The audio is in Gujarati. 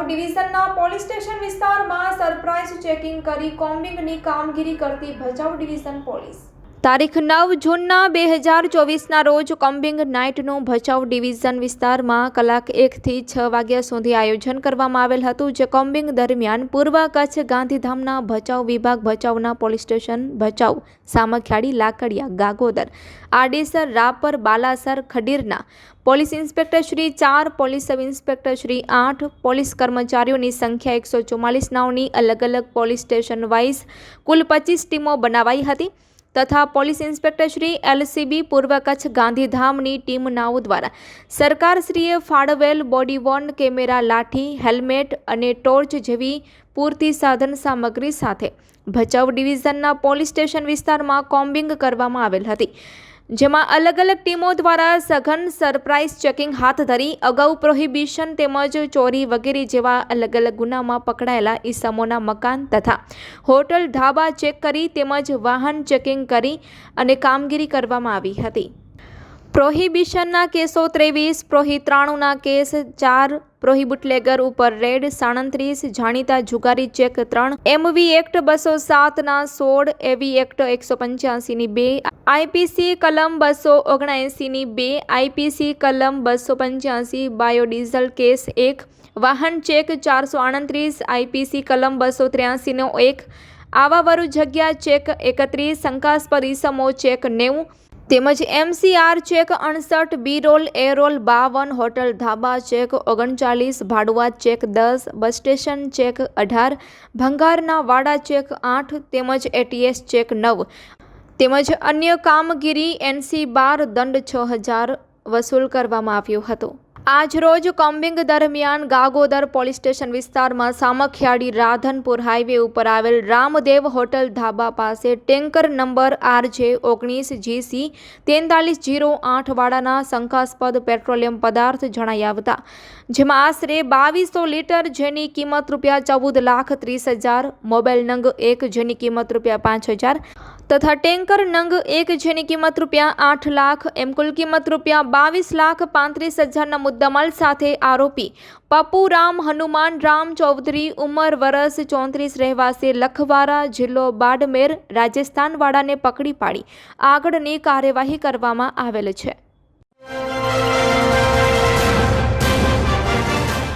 ભચાઉ ડિવિઝનના પોલીસ સ્ટેશન વિસ્તારમાં સરપ્રાઇઝ ચેકિંગ કરી કોમ્બિંગની કામગીરી કરતી ભચાઉ ડિવિઝન પોલીસ. તારીખ નવ જૂનના બે હજાર ચોવીસના રોજ કોમ્બિંગ નાઇટનું ભચાઉ ડિવિઝન વિસ્તારમાં કલાક એકથી છ વાગ્યા સુધી આયોજન કરવામાં આવેલ હતું, જે કોમ્બિંગ દરમિયાન પૂર્વ કચ્છ ગાંધીધામના ભચાઉ વિભાગ ભચાઉના પોલીસ સ્ટેશન, ભચાઉ, સામખિયાળી, લાકડિયા, ગાગોદર, આડેસર, રાપર, બાલાસર, ખડીરના પોલીસ ઇન્સ્પેક્ટર શ્રી, ચાર પોલીસ સબ ઇન્સ્પેક્ટર શ્રી, આઠ પોલીસ કર્મચારીઓની સંખ્યા એકસો ચુમ્માલીસ નાવની અલગ અલગ પોલીસ સ્ટેશન વાઇઝ કુલ પચીસ ટીમો બનાવાઈ હતી. તથા પોલીસ ઇન્સ્પેક્ટર શ્રી એલસીબી પૂર્વ કચ્છ ગાંધીધામની ટીમ નાઓ દ્વારા સરકારશ્રીએ ફાળવેલ body worn, camera, lathi, helmet અને ટોર્ચ જેવી પૂરતી સાધન સામગ્રી સાથે ભચાઉ ડિવિઝનના પોલીસ સ્ટેશન વિસ્તારમાં કોમ્બિંગ કરવામાં આવેલ હતી. જેમાં અલગ અલગ ટીમો દ્વારા સઘન સરપ્રાઇઝ ચેકિંગ હાથ ધરી, અગાઉ પ્રોહિબિશન તેમજ ચોરી વગેરે જેવા અલગ અલગ ગુનામાં પકડાયેલા ઈસમોના મકાન તથા હોટલ ઢાબા ચેક કરી તેમજ વાહન ચેકિંગ કરી અને કામગીરી કરવામાં આવી હતી. પ્રોહિબિશનના કેસો ત્રેવીસ, પ્રોહિત્રાણુના કેસ ચાર પ્રોહી બુટલેગર ઉપર રેડ સાડત્રીસ જાણીતા જુગારી ચેક ત્રણ, એમવી એક્ટ બસો સાતના સોળ, એવી એક્ટ એકસો પંચ્યાસીની બે, આઈપીસી કલમ બસો ઓગણએંસીની બે, આઈપીસી કલમ બસો પંચ્યાસી, બાયોડીઝલ કેસ એક, વાહન ચેક ચારસો આડત્રીસ આઈપીસી કલમ બસો ત્ર્યાસીનો એક આવાવાળું જગ્યા ચેક એકત્રીસ, શંકાસ્પદ ઈસમો ચેક નેવું તેમજ એમસીઆર ચેક અડસઠ બી રોલ એ રોલ બાવન, હોટલ ધાબા ચેક ઓગણચાલીસ, ભાડુઆ ચેક દસ, બસ સ્ટેશન ચેક અઢાર, ભંગારના વાડા ચેક આઠ, તેમજ એટીએસ ચેક નવ. તેમજ અન્ય કામગીરી એનસી બાર દંડ છ હજાર વસૂલ કરવામાં આવ્યો હતો. આજ રોજ કોમ્બિંગ દરમિયાન ગાગોદર પોલીસ સ્ટેશન વિસ્તારમાં સામખિયાળી રાધનપુર હાઈવે ઉપર આવેલ રામદેવ હોટલ ધાબા પાસે ટેન્કર નંબર આર જે ઓગણીસ જીસી તેતાલીસ જીરો આઠવાળાના શંકાસ્પદ પેટ્રોલિયમ પદાર્થ જણાઈ આવતા જેમાં આશરે બાવીસો લીટર જેની કિંમત રૂપિયા ચૌદ લાખ ત્રીસ હજાર, મોબાઈલ નંગ એક જેની કિંમત રૂપિયા પાંચ હજાર તથા ટેન્કર નંગ એક જેની કિંમત રૂપિયા આઠ લાખ, એમ કુલ કિંમત રૂપિયા બાવીસ લાખ પાંત્રીસ હજારના મુદ્દામાલ સાથે આરોપી પપ્પુ રામ હનુમાન રામ ચૌધરી ઉંમર વરસ ચોત્રીસ રહેવાસી લખવારા જિલ્લો બાડમેર રાજસ્થાનવાળાને પકડી પાડી. આગળની કાર્યવાહી કરવામાં આવેલ છે.